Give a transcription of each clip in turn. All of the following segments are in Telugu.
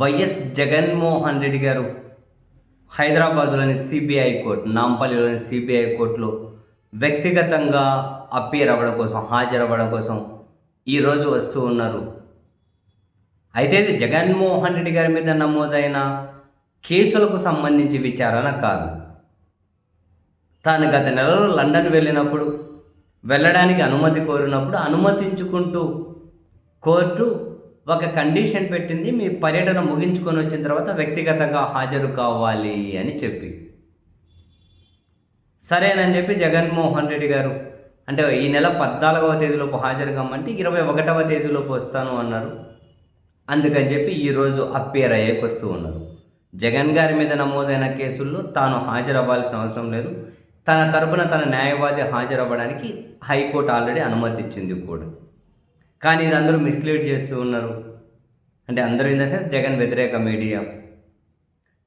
వైఎస్ జగన్మోహన్ రెడ్డి గారు హైదరాబాద్లోని సిబిఐ కోర్టు నాంపల్లిలోని సిబిఐ కోర్టులో వ్యక్తిగతంగా అప్పీర్ అవ్వడం కోసం హాజరవ్వడం కోసం ఈరోజు వస్తూ ఉన్నారు. అయితే ఇది జగన్మోహన్ రెడ్డి గారి మీద నమోదైన కేసులకు సంబంధించి విచారణ కాదు. తాను గత నెలలో లండన్ వెళ్ళినప్పుడు వెళ్ళడానికి అనుమతి కోరినప్పుడు అనుమతించుకుంటూ కోర్టు ఒక కండిషన్ పెట్టింది మీ పర్యటన ముగించుకొని వచ్చిన తర్వాత వ్యక్తిగతంగా హాజరు కావాలి అని చెప్పి. సరేనని చెప్పి జగన్మోహన్ రెడ్డి గారు అంటే ఈ నెల పద్నాలుగవ తేదీలోపు హాజరు కమ్మంటే ఇరవై ఒకటవ తేదీలోపు వస్తాను అన్నారు. అందుకని చెప్పి ఈరోజు అప్పేర్ అయ్యేకి వస్తూ ఉన్నారు. జగన్ గారి మీద నమోదైన కేసుల్లో తాను హాజరవ్వాల్సిన అవసరం లేదు. తన తరపున తన న్యాయవాది హాజరవ్వడానికి హైకోర్టు ఆల్రెడీ అనుమతి ఇచ్చింది కూడా. కానీ ఇది అందరూ మిస్లీడ్ చేస్తూ ఉన్నారు. అంటే అందరూ ఇన్ ద సెన్స్ జగన్ వ్యతిరేక మీడియా.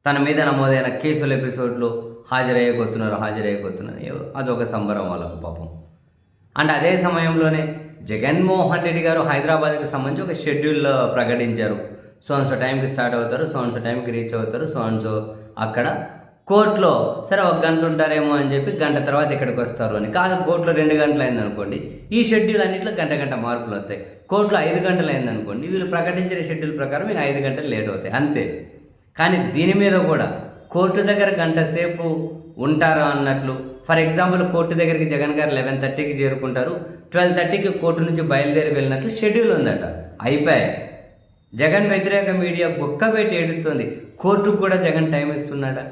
తన మీద నమోదైన కేసుల ఎపిసోడ్లో హాజరయ్యకొస్తున్నారు హాజరయ్యకొస్తున్నారు అది అదొక సంబరం వాళ్ళకు పాపం. అండ్ అదే సమయంలోనే జగన్మోహన్ రెడ్డి గారు హైదరాబాద్కి సంబంధించి ఒక షెడ్యూల్ ప్రకటించారు. సో అండ్ సో టైంకి స్టార్ట్ అవుతారు సో అండ్ సో టైంకి రీచ్ అవుతారు సో అండ్ సో అక్కడ కోర్టులో సరే ఒక గంట ఉంటారేమో అని చెప్పి గంట తర్వాత ఇక్కడికి వస్తారు అని. కాదు కోర్టులో రెండు గంటలు అయింది అనుకోండి ఈ షెడ్యూల్ అన్నింటిలో గంట గంట మార్పులు వస్తాయి. కోర్టులో ఐదు గంటలు అయింది అనుకోండి వీళ్ళు ప్రకటించిన షెడ్యూల్ ప్రకారం మీకు ఐదు గంటలు లేట్ అవుతాయి. అంతే. కానీ దీని మీద కూడా కోర్టు దగ్గర గంట సేపు ఉంటారు అన్నట్లు ఫర్ ఎగ్జాంపుల్ కోర్టు దగ్గరికి జగన్ గారు లెవెన్ థర్టీకి చేరుకుంటారు. ట్వెల్వ్ థర్టీకి కోర్టు నుంచి బయలుదేరి వెళ్ళినట్లు షెడ్యూల్ ఉందట. అయిపోయాయి. జగన్ వ్యతిరేక మీడియా పెట్టి ఏడుస్తుంది. కోర్టుకు కూడా జగన్ టైం ఇస్తున్నాడా?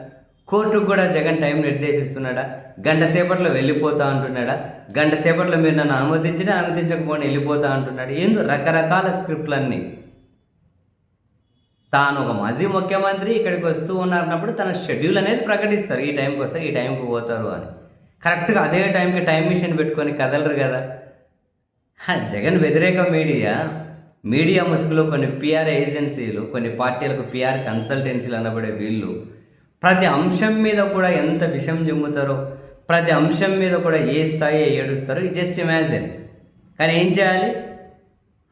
కోర్టుకు కూడా జగన్ టైం నిర్దేశిస్తున్నాడా? గంట సేపట్లో వెళ్ళిపోతా అంటున్నాడా? గంట సేపట్లో మీరు నన్ను అనుమతించినా అనుమతించకపోయినా వెళ్ళిపోతా అంటున్నాడు. ఏందో రకరకాల స్క్రిప్ట్లన్నీ. తాను ఒక మాజీ ముఖ్యమంత్రి ఇక్కడికి వస్తూ ఉన్నారన్నప్పుడు తన షెడ్యూల్ అనేది ప్రకటిస్తారు. ఈ టైంకి వస్తారు ఈ టైంకి పోతారు అని. కరెక్ట్గా అదే టైంకి టైం మిషన్ పెట్టుకొని కదలరు కదా. జగన్ వ్యతిరేక మీడియా. మీడియా ముసుగులో కొన్ని పిఆర్ ఏజెన్సీలు కొన్ని పార్టీలకు పిఆర్ కన్సల్టెన్సీలు అనబడే వీళ్ళు ప్రతి అంశం మీద కూడా ఎంత విషం జమ్ముతారో ప్రతి అంశం మీద కూడా ఏ స్థాయి ఏడుస్తారో జస్ట్ ఇమాజిన్ కానీ ఏం చేయాలి?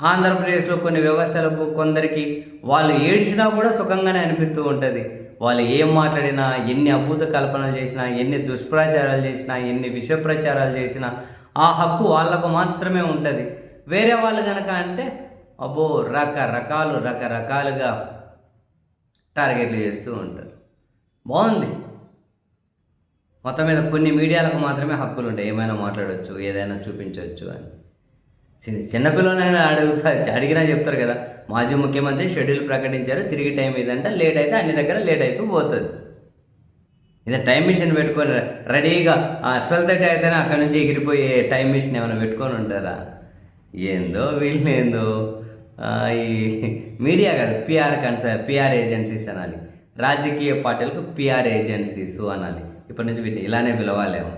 ఆంధ్రప్రదేశ్లో కొన్ని వ్యవస్థలకు కొందరికి వాళ్ళు ఏడ్చినా కూడా సుఖంగానే అనిపిస్తూ ఉంటుంది. వాళ్ళు ఏం మాట్లాడినా ఎన్ని అభూత కల్పనలు చేసినా ఎన్ని దుష్ప్రచారాలు చేసినా ఎన్ని విష ప్రచారాలు చేసినా ఆ హక్కు వాళ్ళకు మాత్రమే ఉంటుంది. వేరే వాళ్ళు కనుక అంటే అబ్బో రకరకాలు రకరకాలుగా టార్గెట్లు చేస్తూ ఉంటారు. బాగుంది. మొత్తం మీద కొన్ని మీడియాలకు మాత్రమే హక్కులు ఉంటాయి. ఏమైనా మాట్లాడవచ్చు ఏదైనా చూపించవచ్చు అని. చిన్న చిన్నపిల్లలైనా అడుగుతా అడిగినా చెప్తారు కదా. మాజీ ముఖ్యమంత్రి షెడ్యూల్ ప్రకటించారు తిరిగి టైం ఇదంటే లేట్ అయితే అన్ని దగ్గర లేట్ అవుతూ పోతుంది. ఇది టైం మిషన్ పెట్టుకొని రెడీగా ట్వెల్వ్ థర్టీ అయితేనే అక్కడ నుంచి ఎగిరిపోయే టైం మిషన్ ఏమైనా పెట్టుకొని ఉంటారా? ఏందో వీళ్ళు ఏందో ఈ మీడియా కాదు పిఆర్ కన్స పిఆర్ ఏజెన్సీస్ అనాలి. రాజకీయ పార్టీలకు పిఆర్ ఏజెన్సీస్ అనాలి. ఇప్పటి నుంచి వీటిని ఇలానే పిలవాలేమో.